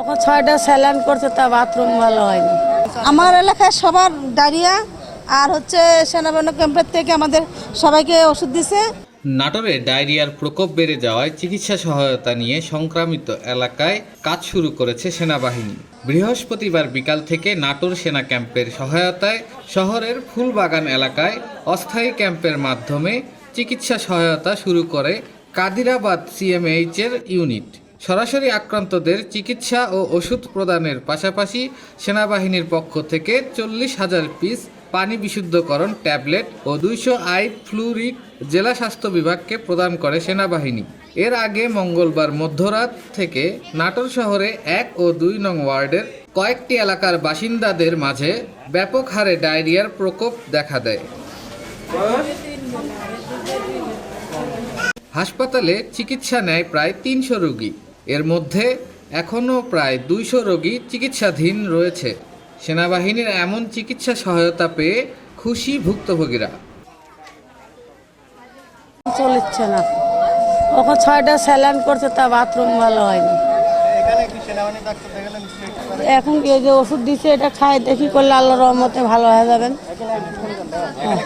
ওখানে ছয়টা স্যালান করছে তা বাথরুম ভালো হয়নি। আমার এলাকায় সবার ডায়রিয়া আর হচ্ছে সেনাবাহিনী ক্যাম্পের থেকে আমাদের সবাইকে ওষুধ দিছে। নাটোরে ডায়রিয়ার প্রকোপ বেড়ে যাওয়ায় চিকিৎসা সহায়তা নিয়ে সংক্রামিত এলাকায় কাজ শুরু করেছে সেনাবাহিনী। বৃহস্পতিবার বিকাল থেকে নাটোর সেনা ক্যাম্পের সহায়তায় শহরের ফুলবাগান এলাকায় অস্থায়ী ক্যাম্পের মাধ্যমে চিকিৎসা সহায়তা শুরু করে কাদিরাবাদ সিএমএইচ এর ইউনিট। সরাসরি আক্রান্তদের চিকিৎসা ও ওষুধ প্রদানের পাশাপাশি সেনাবাহিনীর পক্ষ থেকে চল্লিশ হাজার পিস পানি বিশুদ্ধকরণ ট্যাবলেট ও দুইশো আই ফ্লুরিক জেলা স্বাস্থ্য বিভাগকে প্রদান করে সেনাবাহিনী। এর আগে মঙ্গলবার মধ্যরাত থেকে নাটোর শহরে এক ও দুই নং ওয়ার্ডের কয়েকটি এলাকার বাসিন্দাদের মাঝে ব্যাপক হারে ডায়রিয়ার প্রকোপ দেখা দেয়। হাসপাতালে চিকিৎসা নেয় প্রায় তিনশো রোগী। এর মধ্যে এখনও প্রায় দুইশো রোগী চিকিৎসাধীন রয়েছে। সেনাবাহিনীর এমন চিকিৎসা সহায়তা পেয়ে খুশি ভুক্তভোগীরা। চলিচ্ছে না। ওখানে ছয়টা স্যালান করছে তা বাথরুম ভালো হয়নি। এখন কি এই যে ওষুধ দিচ্ছে এটা খাই দেখি করলে আল্লাহ রহমতে ভালো হয়ে যাবেন। হ্যাঁ।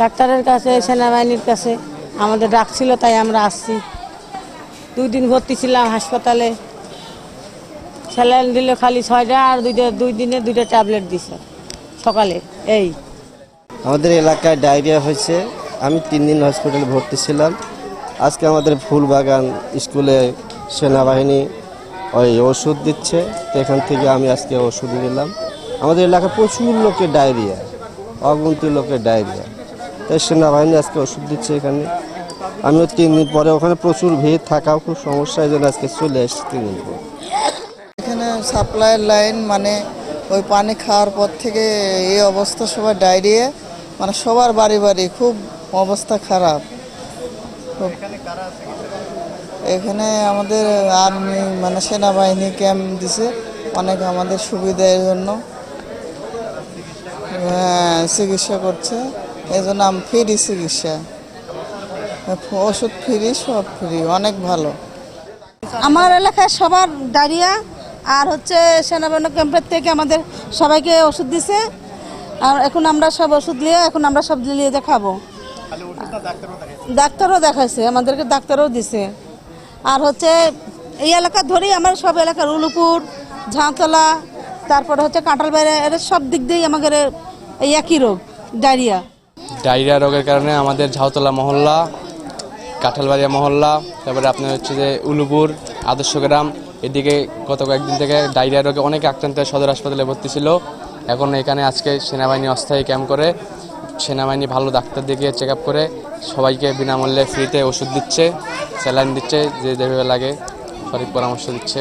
ডাক্তারের কাছে সেনাবাহিনীর কাছে আমাদের ডাকছিল তাই আমরা আসছি। দুই দিন ভর্তি ছিলাম হাসপাতালে। স্যালাইন দিল খালি ছয়টা আর দুইটা, দুই দিনে দুইটা ট্যাবলেট দিছে, সকালে, এই। আমাদের এলাকায় ডায়রিয়া হয়েছে। আমি তিন দিন হসপিটালে ভর্তি ছিলাম। আজকে আমাদের ফুলবাগান স্কুলে সেনাবাহিনী ওই ওষুধ দিচ্ছে। এখান থেকে আমি আজকে ওষুধ নিলাম। আমাদের এলাকায় প্রচুর লোকের ডায়রিয়া, অগুন্তি লোকের ডায়রিয়া। তাই সেনাবাহিনী আজকে ওষুধ দিচ্ছে এখানে। আমিও তিন দিন পরে ওখানে প্রচুর ভিড় থাকাও খুব সমস্যা, এই জন্য আজকে চলে এসেছি তিন দিন পরে। এখানে সাপ্লাইয়ের লাইন মানে ওই পানি খাওয়ার পর থেকে এই অবস্থা সবার ডায়রিয়া মানে সবার বাড়ি বাড়ি খুব অবস্থা খারাপ। এখানে আমাদের আর্মি মানে সেনাবাহিনী ক্যাম্প দিছে, অনেক আমাদের সুবিধার জন্য। হ্যাঁ চিকিৎসা করছে এই জন্য আমি ফ্রি চিকিৎসা। ওষুধ ফ্রি সব ফ্রি অনেক ভালো। আমার এলাকায় সবার ডায়রিয়া আর হচ্ছে সেনাবাহিনী ক্যাম্পের থেকে আমাদের সবাইকে ওষুধ দিছে। আর এখন আমরা সব ওষুধ নিয়ে এখন আমরা সব নিয়ে দেখাবো ডাক্তারও দেখাইছে আমাদেরকে ডাক্তারও দিছে। আর হচ্ছে এই এলাকা ধরেই আমার সব এলাকার উলুপুর ঝাঁতলা তারপরে হচ্ছে কাঁঠাল বাইরে এর সব দিক দিয়েই আমাদের এই একই রোগ ডায়রিয়া। ডায়রিয়া রোগের কারণে আমাদের ঝাউতলা মহল্লা কাঁঠালবাড়িয়া মহল্লা, তারপরে আপনার হচ্ছে যে উলুপুর আদর্শ গ্রাম, এদিকে গত কয়েকদিন থেকে ডায়রিয়া রোগে অনেক আক্রান্ত সদর হাসপাতালে ভর্তি ছিল। এখন এখানে আজকে সেনাবাহিনী অস্থায়ী ক্যাম্প করে, সেনাবাহিনী ভালো ডাক্তার দেখিয়ে চেক আপ করে, সবাইকে বিনামূল্যে ফ্রিতে ওষুধ দিচ্ছে, স্যালাইন দিচ্ছে, যে যেভাবে লাগে সঠিক পরামর্শ দিচ্ছে।